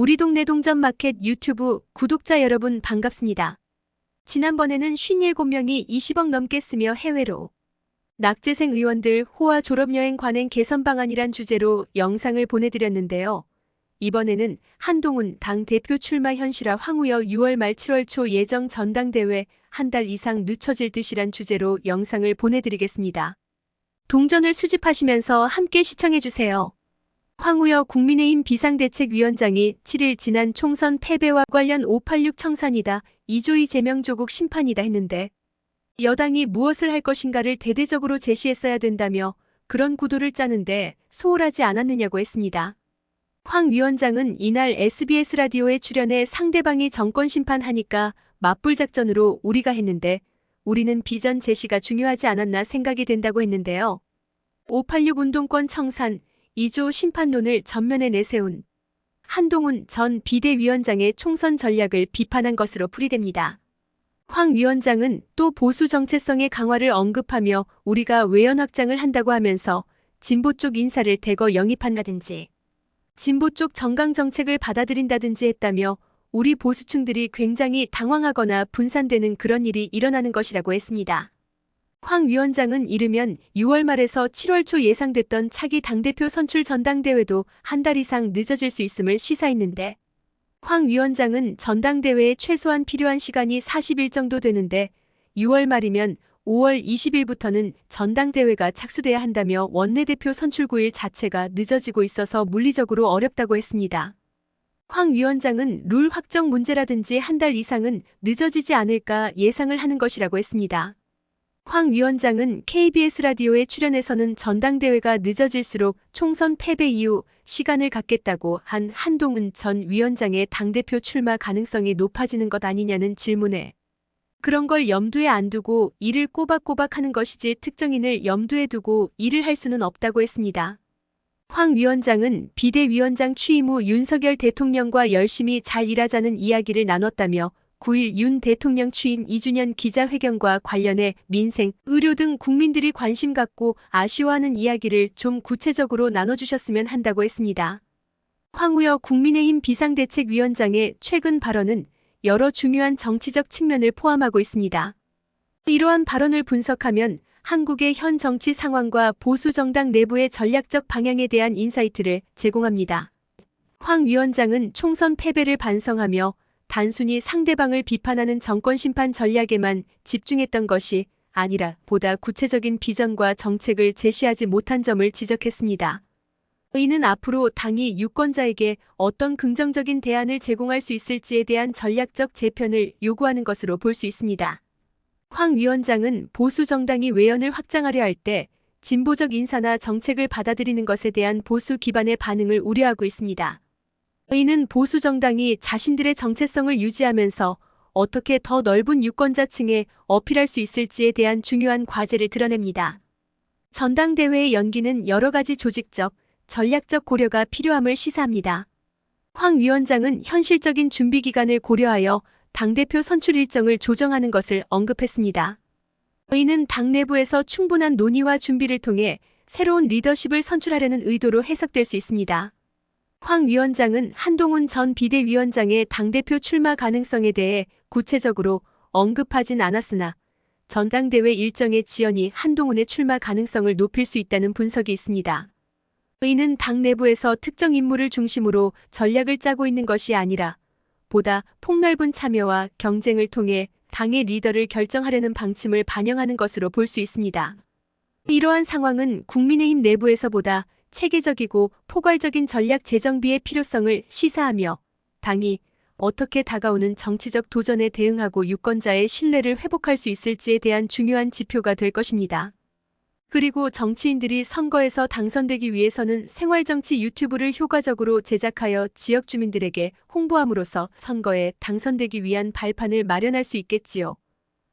우리 동네 동전 마켓 유튜브 구독자 여러분 반갑습니다. 지난번에는 57명이 20억 넘게 쓰며 해외로 낙제생 의원들 호화 졸업여행 관행 개선 방안이란 주제로 영상을 보내드렸는데요. 이번에는 한동훈 당 대표 출마 현실화 황우여 6월 말 7월 초 예정 전당대회 한 달 이상 늦춰질 듯이란 주제로 영상을 보내드리겠습니다. 동전을 수집하시면서 함께 시청해주세요. 황우여 국민의힘 비상대책위원장이 7일 지난 총선 패배와 관련 586 청산이다, 이조희 제명 조국 심판이다 했는데 여당이 무엇을 할 것인가를 대대적으로 제시했어야 된다며 그런 구도를 짜는데 소홀하지 않았느냐고 했습니다. 황 위원장은 이날 SBS 라디오에 출연해 상대방이 정권 심판하니까 맞불 작전으로 우리가 했는데 우리는 비전 제시가 중요하지 않았나 생각이 된다고 했는데요. 586 운동권 청산, 2조 심판론을 전면에 내세운 한동훈 전 비대위원장의 총선 전략을 비판한 것으로 풀이됩니다. 황 위원장은 또 보수 정체성의 강화를 언급하며 우리가 외연 확장을 한다고 하면서 진보 쪽 인사를 대거 영입한다든지 진보 쪽 정강 정책을 받아들인다든지 했다며 우리 보수층들이 굉장히 당황하거나 분산되는 그런 일이 일어나는 것이라고 했습니다. 황 위원장은 이르면 6월 말에서 7월 초 예상됐던 차기 당대표 선출 전당대회도 한 달 이상 늦어질 수 있음을 시사했는데 황 위원장은 전당대회에 최소한 필요한 시간이 40일 정도 되는데 6월 말이면 5월 20일부터는 전당대회가 착수돼야 한다며 원내대표 선출구일 자체가 늦어지고 있어서 물리적으로 어렵다고 했습니다. 황 위원장은 룰 확정 문제라든지 한 달 이상은 늦어지지 않을까 예상을 하는 것이라고 했습니다. 황 위원장은 KBS 라디오에 출연해서는 전당대회가 늦어질수록 총선 패배 이후 시간을 갖겠다고 한 한동훈 전 위원장의 당대표 출마 가능성이 높아지는 것 아니냐는 질문에 그런 걸 염두에 안 두고 일을 꼬박꼬박 하는 것이지 특정인을 염두에 두고 일을 할 수는 없다고 했습니다. 황 위원장은 비대위원장 취임 후 윤석열 대통령과 열심히 잘 일하자는 이야기를 나눴다며 9일 윤 대통령 취임 2주년 기자회견과 관련해 민생, 의료 등 국민들이 관심 갖고 아쉬워하는 이야기를 좀 구체적으로 나눠주셨으면 한다고 했습니다. 황우여 국민의힘 비상대책위원장의 최근 발언은 여러 중요한 정치적 측면을 포함하고 있습니다. 이러한 발언을 분석하면 한국의 현 정치 상황과 보수 정당 내부의 전략적 방향에 대한 인사이트를 제공합니다. 황 위원장은 총선 패배를 반성하며 단순히 상대방을 비판하는 정권 심판 전략에만 집중했던 것이 아니라 보다 구체적인 비전과 정책을 제시하지 못한 점을 지적했습니다. 이는 앞으로 당이 유권자에게 어떤 긍정적인 대안을 제공할 수 있을지에 대한 전략적 재편을 요구하는 것으로 볼 수 있습니다. 황 위원장은 보수 정당이 외연을 확장하려 할 때 진보적 인사나 정책을 받아들이는 것에 대한 보수 기반의 반응을 우려하고 있습니다. 이는 보수 정당이 자신들의 정체성을 유지하면서 어떻게 더 넓은 유권자층에 어필할 수 있을지에 대한 중요한 과제를 드러냅니다. 전당대회의 연기는 여러 가지 조직적, 전략적 고려가 필요함을 시사합니다. 황 위원장은 현실적인 준비 기간을 고려하여 당대표 선출 일정을 조정하는 것을 언급했습니다. 이는 당 내부에서 충분한 논의와 준비를 통해 새로운 리더십을 선출하려는 의도로 해석될 수 있습니다. 황 위원장은 한동훈 전 비대위원장의 당대표 출마 가능성에 대해 구체적으로 언급하진 않았으나 전당대회 일정의 지연이 한동훈의 출마 가능성을 높일 수 있다는 분석이 있습니다. 이는 당 내부에서 특정 인물을 중심으로 전략을 짜고 있는 것이 아니라 보다 폭넓은 참여와 경쟁을 통해 당의 리더를 결정하려는 방침을 반영하는 것으로 볼 수 있습니다. 이러한 상황은 국민의힘 내부에서보다 체계적이고 포괄적인 전략 재정비의 필요성을 시사하며 당이 어떻게 다가오는 정치적 도전에 대응하고 유권자의 신뢰를 회복할 수 있을지에 대한 중요한 지표가 될 것입니다. 그리고 정치인들이 선거에서 당선되기 위해서는 생활정치 유튜브를 효과적으로 제작하여 지역 주민들에게 홍보함으로써 선거에 당선되기 위한 발판을 마련할 수 있겠지요.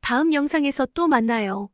다음 영상에서 또 만나요.